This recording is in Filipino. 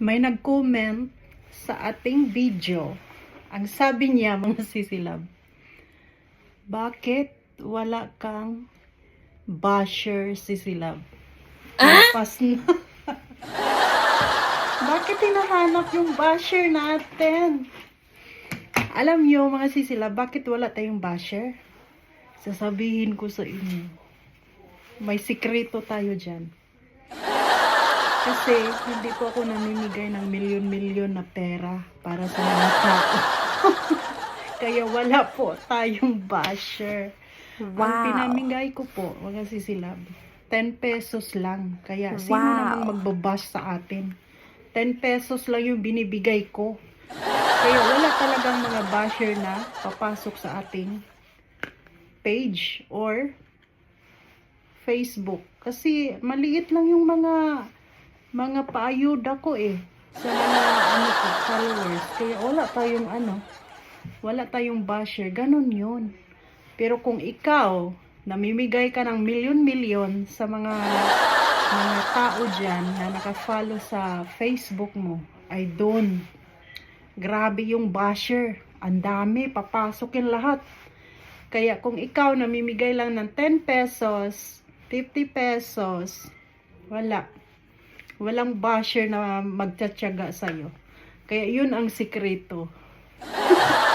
may nag-comment sa ating video. Ang sabi niya, mga sisilab, bakit wala kang basher sisilab? Lapas na. bakit hinahanap yung basher natin? Alam niyo mga sisilab, bakit wala tayong basher? Sasabihin ko sa inyo. May sikreto tayo dyan. Kasi hindi po ako namimigay ng milyon-milyon na pera para sa mga tao. Kaya wala po tayong basher. Ang Wow. pinamigay ko po, mga sisilab, 10 pesos lang. Kaya sino Wow. namang magbabash sa atin? 10 pesos lang yung binibigay ko. Kaya wala talagang mga basher na papasok sa ating page or Facebook. Kasi maliit lang yung mga mga paayuda ko eh sa mga ano ko, followers. Kaya wala tayong ano, wala tayong basher. Ganon yun. Pero kung ikaw, namimigay ka ng milyon-milyon sa mga mga tao dyan na nakafollow sa Facebook mo, ay doon. Grabe yung basher. Ang dami, papasok yung lahat. Kaya kung ikaw namimigay lang ng 10 pesos, 50 pesos, wala. Walang basher na magtsatsaga sa'yo. Kaya yun ang sikreto.